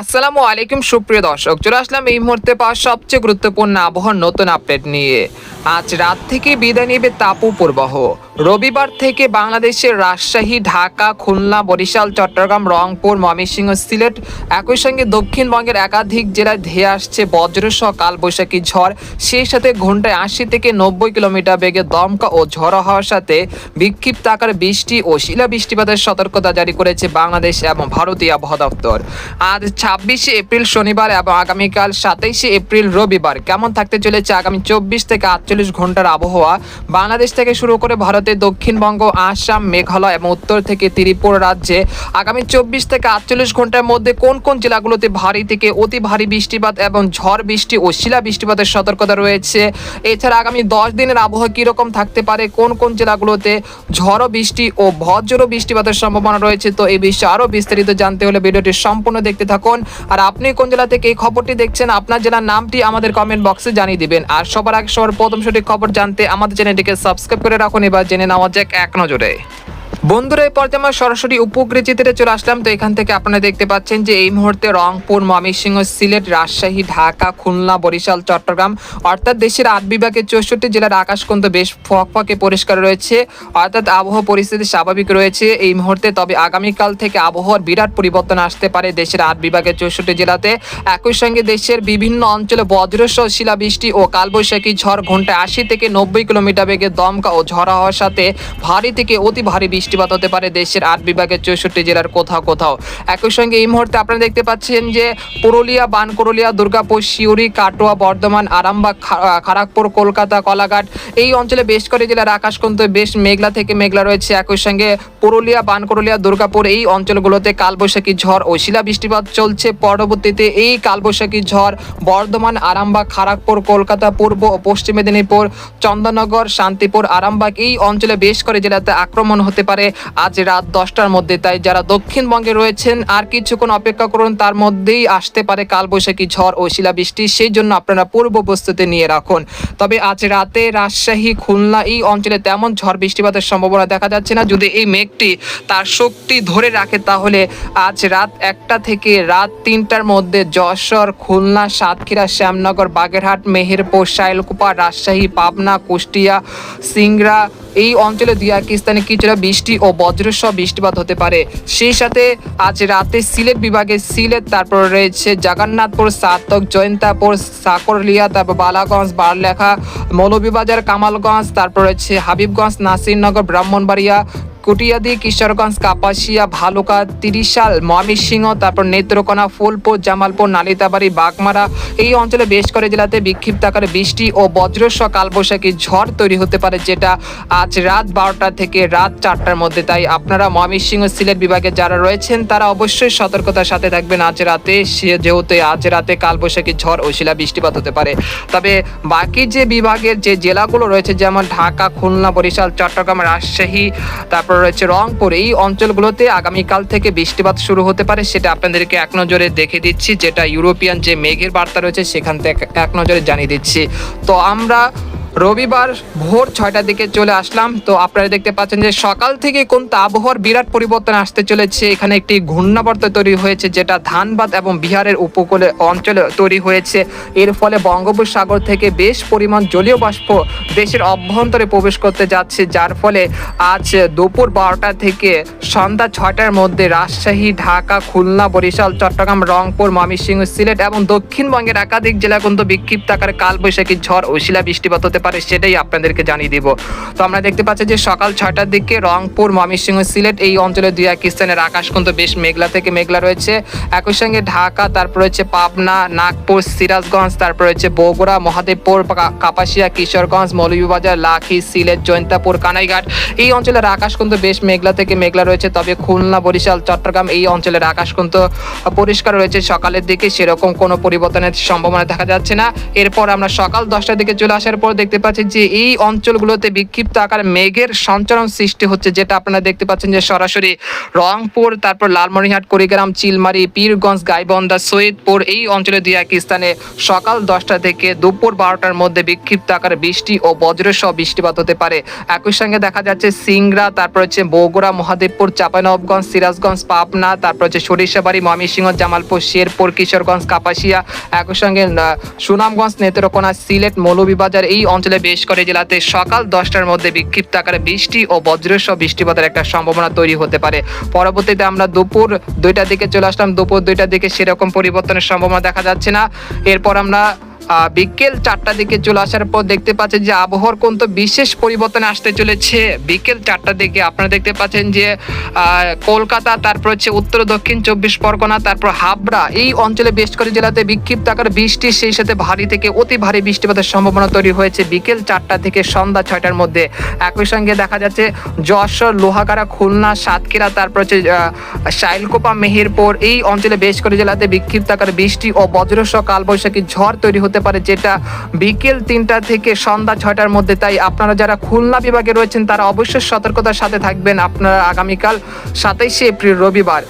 আসসালামু আলাইকুম, সুপ্রিয় দর্শক। চলে আসলাম এই মুহূর্তে পাওয়া সবচেয়ে গুরুত্বপূর্ণ আবহাওয়ার নতুন আপডেট নিয়ে। আজ রাত থেকে বিদায় নেবে তাপু প্রবাহ। রবিবার থেকে বাংলাদেশের রাজশাহী, ঢাকা, খুলনা, বরিশাল, চট্টগ্রাম, রংপুর, ময়মনসিংহ, সিলেট একই সঙ্গে দক্ষিণবঙ্গের একাধিক জেলায় ধেয়ে আসছে বজ্রসহ কালবৈশাখী ঝড়। সেই সাথে ঘন্টায় আশি থেকে নব্বই কিলোমিটার বেগে দমকা ও ঝড়ো হওয়ার সাথে বিক্ষিপ্ত আকারে বৃষ্টি ও শিলা বৃষ্টিপাতের সতর্কতা জারি করেছে বাংলাদেশ এবং ভারতীয় আবহাওয়া দপ্তর। আজ ছাব্বিশে এপ্রিল শনিবার এবং আগামীকাল সাতাইশে এপ্রিল রবিবার। কেমন থাকতে চলেছে আগামী চব্বিশ থেকে আটচল্লিশ ঘণ্টার আবহাওয়া? বাংলাদেশ থেকে শুরু করে ভারতের দক্ষিণবঙ্গ, আসাম, মেঘালয় এবং উত্তর থেকে ত্রিপুরা রাজ্যে আগামী চব্বিশ থেকে আটচল্লিশ ঘণ্টার মধ্যে কোন কোন জেলাগুলোতে ভারী থেকে অতি ভারী বৃষ্টিপাত এবং ঝড় বৃষ্টি ও শিলা বৃষ্টিপাতের সতর্কতা রয়েছে? এছাড়া আগামী দশ দিনের আবহাওয়া কীরকম থাকতে পারে? কোন কোন জেলাগুলোতে ঝড় বৃষ্টি ও বজ্র বৃষ্টিপাতের সম্ভাবনা রয়েছে? তো এই বিষয়ে আরও বিস্তারিত জানতে হলে ভিডিওটি সম্পূর্ণ দেখতে থাকুন। আর আপনি কোন জেলা থেকে এই খবরটি দেখছেন, আপনার জেলার নামটি আমাদের কমেন্ট বক্সে জানিয়ে দিবেন। আর সবার আগে সবার প্রথম সঠিক খবর জানতে আমাদের চ্যানেলটিকে সাবস্ক্রাইব করে রাখুন। এবার জেনে নেওয়া যাক এক নজরে। বন্ধুরা এই পর্যায়ে আমরা সরাসরি চিত্রে চলে আসলাম। তো এখান থেকে আপনারা দেখতে পাচ্ছেন যে এই মুহূর্তে রংপুর, ময়মনসিংহ, সিলেট, রাজশাহী, ঢাকা, খুলনা, বরিশাল, চট্টগ্রাম অর্থাৎ দেশের আট বিভাগের চৌষট্টি জেলার আকাশ কিন্তু বেশ ফকফকে পরিষ্কার রয়েছে। অর্থাৎ আবহাওয়া পরিস্থিতি স্বাভাবিক রয়েছে এই মুহূর্তে, তবে আগামীকাল থেকে আবহাওয়ার বিরাট পরিবর্তন আসতে পারে দেশের আট বিভাগের চৌষট্টি জেলাতে। একই সঙ্গে দেশের বিভিন্ন অঞ্চলে বজ্রসহ শিলাবৃষ্টি ও কালবৈশাখী ঝড় ঘন্টায় আশি থেকে নব্বই কিলোমিটার বেগে দমকা ও ঝড়া হওয়ার সাথে ভারী থেকে অতি ভারী বৃষ্টিপাত হতে পারে দেশের আট বিভাগের চৌষট্টি জেলার কোথাও কোথাও। একই সঙ্গে এই মুহূর্তে আপনারা দেখতে পাচ্ছেন যে পুরুলিয়া বানকুরুলিয়া দুর্গাপুর শিউরি কাটোয়া, বর্ধমান, আরামবাগ, খা- খড়গপুর কলকাতা, কলাঘাট এই অঞ্চলে বেশ করে জেলার আকাশ কিন্তু বেশ মেঘলা থেকে মেঘলা রয়েছে। একই সঙ্গে পুরুলিয়া বানকুরুলিয়া দুর্গাপুর এই অঞ্চলগুলোতে কালবৈশাখী ঝড় ও শিলা বৃষ্টিপাত চলছে। পরবর্তীতে এই কালবৈশাখী ঝড় বর্ধমান, আরামবাগ খড়গপুর কলকাতা, পূর্ব ও পশ্চিম মেদিনীপুর, চন্দননগর, শান্তিপুর, আরামবাগ এই অঞ্চলে বেশ করে জেলাতে আক্রমণ হতে পারে আজ রাত দশটার মধ্যে। তাই যারা দক্ষিণবঙ্গে রয়েছেন, আর কিছুক্ষণ অপেক্ষা করুন, তার মধ্যেই আসতে পারে কালবৈশাখী ঝড় ও শিলাবৃষ্টি। সেই জন্য আপনারা পূর্ব প্রস্তুতি নিয়ে রাখুন। তবে আজ রাতে রাজশাহী, খুলনা এই অঞ্চলে তেমন ঝড় বৃষ্টিপাতের সম্ভাবনা দেখা যাচ্ছে না। যদি এই মেঘটি তার শক্তি ধরে রাখে তাহলে আজ রাত একটা থেকে রাত তিনটার মধ্যে যশোর, খুলনা, সাতক্ষীরা, শ্যামনগর, বাগেরহাট, মেহেরপুর, শাইলকুপা, রাজশাহী, পাবনা, কুষ্টিয়া, সিংড়া এই অঞ্চলে দুই স্থানে কিছুটা বৃষ্টি ও বজ্রসহ বৃষ্টিপাত হতে পারে। সেই সাথে আজ রাতে সিলেট বিভাগে সিলেট, তারপর রয়েছে জগন্নাথপুর সাতক জয়ন্তাপুর, সাকরলিয়া, তারপর বালাগঞ্জ, বারলেখা, মৌলভীবাজার, কামালগঞ্জ, তারপর রয়েছে হাবিবগঞ্জ, নাসিরনগর, ব্রাহ্মণবাড়িয়া কুটিয়াদি, কিশোরগঞ্জ, কাপাসিয়া, ভালুকা, তিরিশাল, ময়মনসিংহ, তারপর নেত্রকোনা, ফুলপুর, জামালপুর, নালিতাবাড়ি, বাগমারা। এই অঞ্চলে বেশ করে জেলাতে বিক্ষিপ্ত আকারে বৃষ্টি ও বজ্রস্ব কালবৈশাখী ঝড় তৈরি হতে পারে, যেটা আজ রাত বারোটা থেকে রাত চারটার মধ্যে। তাই আপনারা ময়মনসিংহ সিলেট বিভাগে যারা রয়েছেন, তারা অবশ্যই সতর্কতার সাথে থাকবেন আজ রাতে। সে যেহেতু আজ রাতে কালবৈশাখী ঝড় ও শিলা বৃষ্টিপাত হতে পারে। তবে বাকি যে বিভাগের যে জেলাগুলো রয়েছে, যেমন ঢাকা, খুলনা, বরিশাল, চট্টগ্রাম, রাজশাহী, তারপর রয়েছে। রংপুর এই অঞ্চলগুলোতে আগামীকাল থেকে বৃষ্টিপাত শুরু হতে পারে, সেটা আপনাদেরকে এক নজরে দেখে দিচ্ছি। যেটা ইউরোপিয়ান যে মেঘের বার্তা রয়েছে, সেখান থেকে এক নজরে জানিয়ে দিচ্ছি। তো আমরা রবিবার ভোর ছয়টার দিকে চলে আসলাম। তো আপনারা দেখতে পাচ্ছেন যে সকাল থেকে কোন আবহাওয়ার বিরাট পরিবর্তন আসতে চলেছে। এখানে একটি ঘূর্ণাবর্ত তৈরি হয়েছে, যেটা ধানবাদ এবং বিহারের উপকূলে অঞ্চলে তৈরি হয়েছে। এর ফলে বঙ্গোপসাগর থেকে বেশ পরিমাণ জলীয় বাষ্প দেশের অভ্যন্তরে প্রবেশ করতে যাচ্ছে। যার ফলে আজ দুপুর বারোটা থেকে সন্ধ্যা ছয়টার মধ্যে রাজশাহী, ঢাকা, খুলনা, বরিশাল, চট্টগ্রাম, রংপুর, ময়মনসিংহ, সিলেট এবং দক্ষিণবঙ্গের একাধিক জেলা কিন্তু বিক্ষিপ্ত আকারে কালবৈশাখী ঝড় ও শিলা বৃষ্টিপাত হতে পারে সেটাই আপনাদেরকে জানিয়ে দিব। তো আমরা দেখতে পাচ্ছি যে সকাল ছয়টার দিকে রংপুর, ময়মনসিংহ, সিলেট এই অঞ্চলে দুই এক স্থানের আকাশ কিন্তু বেশ মেঘলা থেকে মেঘলা রয়েছে। একই সঙ্গে ঢাকা, তারপর রয়েছে পাবনা, নাগপুর, সিরাজগঞ্জ, তারপর রয়েছে বগুড়া, মহাদেবপুর কাপাসিয়া, কিশোরগঞ্জ, মৌলভীবাজার, লাখি, সিলেট, জৈন্তাপুর, কানাইঘাট। এই অঞ্চলের আকাশ কিন্তু বেশ মেঘলা থেকে মেঘলা রয়েছে। তবে খুলনা, বরিশাল, চট্টগ্রাম এই অঞ্চলের আকাশ কিন্তু পরিষ্কার রয়েছে সকালের দিকে। সেরকম কোনো পরিবর্তনের সম্ভাবনা দেখা যাচ্ছে না। এরপর আমরা সকাল দশটার দিকে চলে আসার পর দেখতে পাচ্ছেন যে এই অঞ্চলগুলোতে বিক্ষিপ্ত আকার মেঘের সঞ্চারণ সৃষ্টি হচ্ছে, যেটা আপনারা দেখতে পাচ্ছেন যে সরাসরি রংপুর, তারপর লালমনিরহাট, কুড়িগ্রাম, চিলমারি, পীরগঞ্জ, গাইবন্ধা, সৈয়দপুর এই অঞ্চলে দুই এক স্থানে সকাল দশটা থেকে দুপুর বারোটার মধ্যে বিক্ষিপ্ত আকারে বৃষ্টি ও বজ্রসহ বৃষ্টিপাত হতে পারে। একই সঙ্গে দেখা যাচ্ছে সিংড়া, তারপর হচ্ছে বগুড়া, মহাদেবপুর চাপানবগঞ্জ সিরাজগঞ্জ, পাবনা, তারপর হচ্ছে সরিষাবাড়ি, ময়মনসিংহ, জামালপুর, শেরপুর, কিশোরগঞ্জ, কাপাসিয়া। একই সঙ্গে সুনামগঞ্জ, নেত্রকোনা, সিলেট, মৌলভীবাজার এই অঞ্চলে বেশ করে জেলাতে সকাল দশটার মধ্যে বিক্ষিপ্ত আকারে বৃষ্টি ও বজ্রসহ বৃষ্টিপাতের একটা সম্ভাবনা তৈরি হতে পারে। পরবর্তীতে আমরা দুপুর দুইটার দিকে চলে আসলাম। দুপুর দুইটার দিকে সেরকম পরিবর্তনের সম্ভাবনা দেখা যাচ্ছে না। এরপর আমরা বিকেল চারটার দিকে চলে আসার পর দেখতে পাচ্ছেন যে আবহাওয়ার কোন তো বিশেষ পরিবর্তন আসতে চলেছে। বিকেল চারটার দিকে আপনারা দেখতে পাচ্ছেন যে কলকাতা, তারপর হচ্ছে উত্তর, দক্ষিণ চব্বিশ পরগনা, তারপর হাবড়া এই অঞ্চলে বেশ করে জেলাতে বিক্ষিপ্ত আকার বৃষ্টি, সেই সাথে ভারী থেকে অতি ভারী বৃষ্টিপাতের সম্ভাবনা তৈরি হয়েছে। বিকেল চারটা থেকে সন্ধ্যা ছয়টার মধ্যে। একই সঙ্গে দেখা যাচ্ছে যশোর, লোহাগাড়া, খুলনা, সাতক্ষীরা, তারপর হচ্ছে শাইলকোপা, মেহেরপুর এই অঞ্চলে বেশ করে জেলাতে বিক্ষিপ্ত আকার বৃষ্টি ও বজ্রসহ কালবৈশাখী ঝড় তৈরি হতে পারে, যেটা বিকেল তিনটা থেকে সন্ধ্যা ছয়টার মধ্যে। তাই আপনারা যারা খুলনা বিভাগে রয়েছেন, তারা অবশ্যই সতর্কতার সাথে থাকবেন। আপনারা আগামীকাল সাতাইশে এপ্রিল, রবিবার।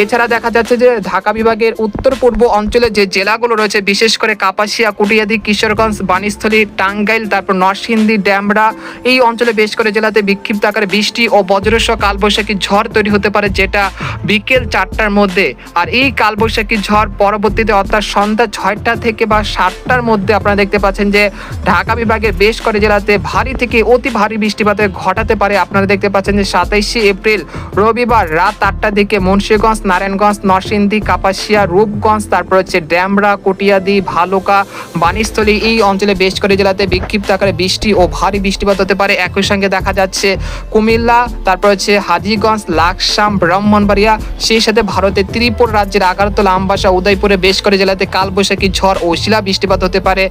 এছাড়া দেখা যাচ্ছে যে ঢাকা বিভাগের উত্তর পূর্ব অঞ্চলে যে জেলাগুলো রয়েছে, বিশেষ করে কাপাসিয়া, কুটিয়াদি, কিশোরগঞ্জ বানিস্থলী টাঙ্গাইল, তারপর নরসিংদী, ড্যামরা এই অঞ্চলে বেশ করে জেলাতে বিক্ষিপ্ত আকারে বৃষ্টি ও বজ্রসহ কালবৈশাখী ঝড় তৈরি হতে পারে যেটা বিকেল চারটার মধ্যে। আর এই কালবৈশাখী ঝড় পরবর্তীতে অর্থাৎ সন্ধ্যা ছয়টা থেকে বা সাতটার মধ্যে আপনারা দেখতে পাচ্ছেন যে ঢাকা বিভাগের বেশ করে জেলাতে ভারী থেকে অতি ভারী বৃষ্টিপাতের ঘটাতে পারে। আপনারা দেখতে পাচ্ছেন যে সাতাইশে এপ্রিল রবিবার রাত আটটার দিকে মুন্সীগঞ্জ নারায়ণগঞ্জ, নরসিংদী, কাপাসিয়া, রূপগঞ্জ, তারপর হচ্ছে ড্যামরা, কটিয়াদি, ভালুকা বানিস্থলী এই অঞ্চলে বেশ করে জেলাতে বিক্ষিপ্ত আকারে বৃষ্টি ও ভারী বৃষ্টিপাত হতে পারে। একই সঙ্গে দেখা যাচ্ছে কুমিল্লা, তারপর হচ্ছে হাজিগঞ্জ, লাকসাম, ব্রাহ্মণবাড়িয়া, সেই সাথে ভারতের ত্রিপুর রাজ্যের আগারতলা, আমবাসা, উদয়পুরে বেশ করে জেলাতে কালবৈশাখী ঝড় ও শিলা বৃষ্টিপাত হতে পারে।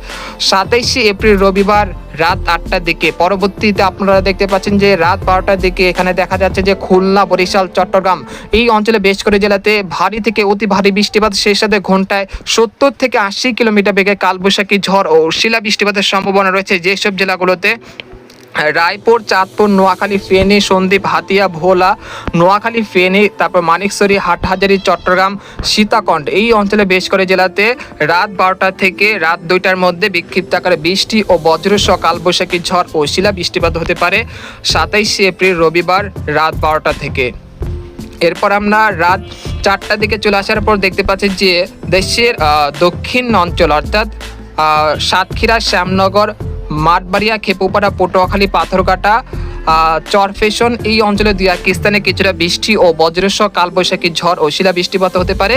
সাতাইশে এপ্রিল রবিবার রাত আটটার দিকে। পরবর্তীতে আপনারা দেখতে পাচ্ছেন যে রাত বারোটার দিকে এখানে দেখা যাচ্ছে যে খুলনা, বরিশাল, চট্টগ্রাম এই অঞ্চলে বেশ করে জেলাতে ভারী থেকে অতি ভারী বৃষ্টিপাত সেই সাথে ঘন্টায় সত্তর থেকে আশি কিলোমিটার বেগে কালবৈশাখী ঝড় ও শিলা বৃষ্টিপাতের সম্ভাবনা রয়েছে যেসব জেলাগুলোতে রায়পুর, চাঁদপুর, নোয়াখালী, ফেনী, সন্দ্বীপ, হাতিয়া, ভোলা, নোয়াখালী, ফেনী, তারপর মানিকছড়ি হাটহাজারি, চট্টগ্রাম, সীতাকণ্ড এই অঞ্চলে বেশ করে জেলাতে রাত বারোটা থেকে রাত দুইটার মধ্যে বিক্ষিপ্ত আকারে বৃষ্টি ও বজ্রসহ কালবৈশাখী ঝড় ও শিলা বৃষ্টিপাত হতে পারে। সাতাইশে এপ্রিল রবিবার রাত বারোটা থেকে। এরপর আমরা রাত চারটার দিকে চলে আসার পর দেখতে পাচ্ছি যে দেশের দক্ষিণ অঞ্চল অর্থাৎ সাতক্ষীরা, শ্যামনগর, মাঠবাড়িয়া, খেপুপাড়া, পটুয়াখালী, পাথরঘাটা চরফেশন এই অঞ্চলে দুই এক স্থানে কিছুটা বৃষ্টি ও বজ্রসহ কালবৈশাখী ঝড় ও শিলা বৃষ্টিপাত হতে পারে।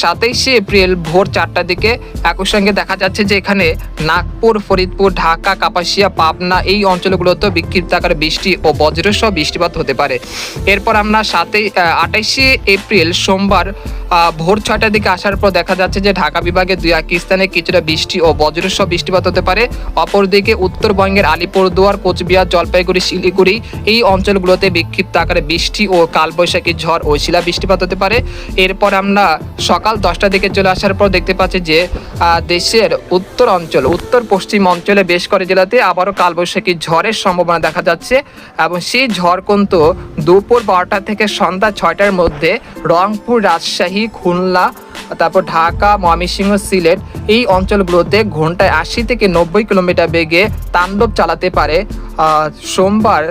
সাতাইশে এপ্রিল ভোর চারটার দিকে একই সঙ্গে দেখা যাচ্ছে যে এখানে নাগপুর, ফরিদপুর, ঢাকা, কাপাসিয়া, পাবনা এই অঞ্চলগুলোতেও বিক্ষিপ্ত আকারে বৃষ্টি ও বজ্রসহ বৃষ্টিপাত হতে পারে। এরপর আমরা সাতই আটাইশে এপ্রিল সোমবার ভোর ছয়টার দিকে আসার পর দেখা যাচ্ছে যে ঢাকা বিভাগে দুই এক স্থানে কিছুটা বৃষ্টি ও বজ্রসহ বৃষ্টিপাত হতে পারে। অপরদিকে উত্তরবঙ্গের আলিপুরদুয়ার, কোচবিহার, জলপাইগুড়ি, শিলিগুড়ি এই অঞ্চলগুলোতে বিক্ষিপ্ত আকারে বৃষ্টি ও কালবৈশাখী ঝড় ও শিলা বৃষ্টিপাত হতে পারে। এরপর আমরা সকাল দশটার দিকে চলে আসার পর দেখতে পাচ্ছি যে দেশের উত্তর অঞ্চল, উত্তর পশ্চিম অঞ্চলে বেশ করে জেলাতে আবারও কালবৈশাখী ঝড়ের সম্ভাবনা দেখা যাচ্ছে এবং সেই ঝড় কিন্তু দুপুর বারোটা থেকে সন্ধ্যা ছয়টার মধ্যে রংপুর, রাজশাহী খুলনা, তারপর ঢাকা, ময়মনসিংহ, সিলেট এই অঞ্চলগুলোতে ঘন্টায় আশি থেকে নব্বই কিলোমিটার বেগে তাণ্ডব চালাতে পারে। সোমবার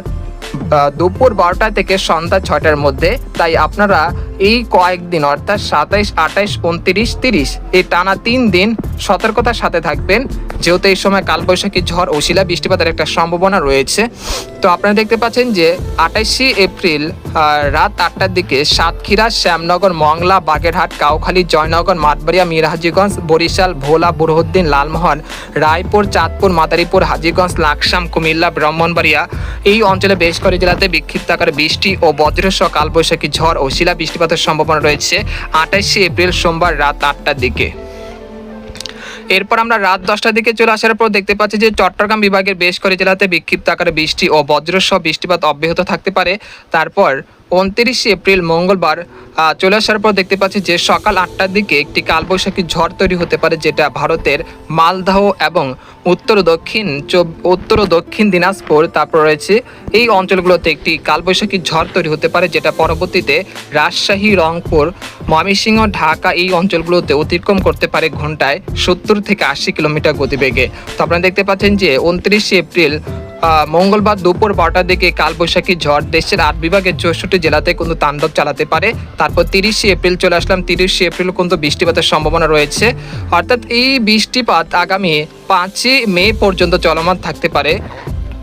দুপুর বারোটা থেকে সন্ধ্যা ছটার মধ্যে। তাই আপনারা এই কয়েকদিন, অর্থাৎ সাতাইশ, আঠাইশ, উনত্রিশ, তিরিশ, এই টানা তিন দিন সতর্কতার সাথে থাকবেন। যেহেতু এই সময় কালবৈশাখী ঝড় ও শিলা বৃষ্টিপাতের একটা সম্ভাবনা রয়েছে। তো আপনারা দেখতে পাচ্ছেন যে আঠাইশে এপ্রিল রাত আটটার দিকে সাতক্ষীরা, শ্যামনগর, মংলা, বাগেরহাট, কাউখালী, জয়নগর, মাতবাড়িয়া, মিরহাজিগঞ্জ, বরিশাল, ভোলা, বুরহুদ্দিন, লালমোহন, রায়পুর, চাঁদপুর, মাদারীপুর, হাজিগঞ্জ, লাকসাম, কুমিল্লা, ব্রাহ্মণবাড়িয়া এই অঞ্চলে বেশ করে জেলাতে বিক্ষিপ্ত আকারে বৃষ্টি ও বজ্রসহ কালবৈশাখী ঝড় ও শিলা বৃষ্টিপাতের সম্ভাবনা রয়েছে আঠাইশে এপ্রিল সোমবার রাত আটটার দিকে। এরপর আমরা রাত দশটার দিকে চলে আসার পর দেখতে পাচ্ছি যে চট্টগ্রাম বিভাগের বেশ করে জেলাতে বিক্ষিপ্ত আকারে বৃষ্টি ও বজ্রসহ বৃষ্টিপাত অব্যাহত থাকতে পারে। তারপর উনত্রিশে এপ্রিল মঙ্গলবার চলে আসার পর দেখতে পাচ্ছি যে সকাল আটটার দিকে একটি কালবৈশাখী ঝড় তৈরি হতে পারে, যেটা ভারতের মালদাহ এবং উত্তর দক্ষিণ উত্তর দক্ষিণ দিনাজপুর, তারপর রয়েছে এই অঞ্চলগুলোতে একটি কালবৈশাখী ঝড় তৈরি হতে পারে, যেটা পরবর্তীতে রাজশাহী, রংপুর, ময়মনসিংহ, ঢাকা এই অঞ্চলগুলোতে অতিক্রম করতে পারে ঘন্টায় সত্তর থেকে আশি কিলোমিটার গতিবেগে। তো আপনারা দেখতে পাচ্ছেন যে উনত্রিশে এপ্রিল মঙ্গলবার দুপুর বারোটার দিকে কালবৈশাখী ঝড় দেশের আট বিভাগের চৌষট্টি জেলাতে কিন্তু তাণ্ডব চালাতে পারে। তারপর তিরিশে এপ্রিল চলে আসলাম। তিরিশে এপ্রিল কিন্তু বৃষ্টিপাতের সম্ভাবনা রয়েছে। অর্থাৎ এই বৃষ্টিপাত আগামী পাঁচই মে পর্যন্ত চলমান থাকতে পারে।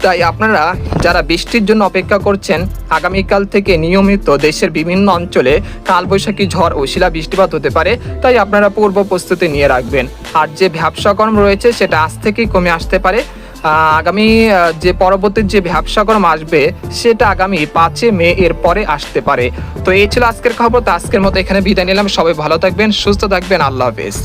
তাই আপনারা যারা বৃষ্টির জন্য অপেক্ষা করছেন, আগামীকাল থেকে নিয়মিত দেশের বিভিন্ন অঞ্চলে কালবৈশাখী ঝড় ও শিলা বৃষ্টিপাত হতে পারে। তাই আপনারা পূর্ব প্রস্তুতি নিয়ে রাখবেন। আর যে ব্যবসাকর্ম রয়েছে, সেটা আজ থেকেই কমে আসতে পারে। আগামী যে পরবর্তী যে ব্যবসা গরম আসবে, সেটা আগামী পাঁচে মে এর পরে আসতে পারে। তো এই ছিল আজকের খবর। তো আজকের মতো এখানে বিদায় নিলাম। সবাই ভালো থাকবেন, সুস্থ থাকবেন। আল্লাহ হাফেজ।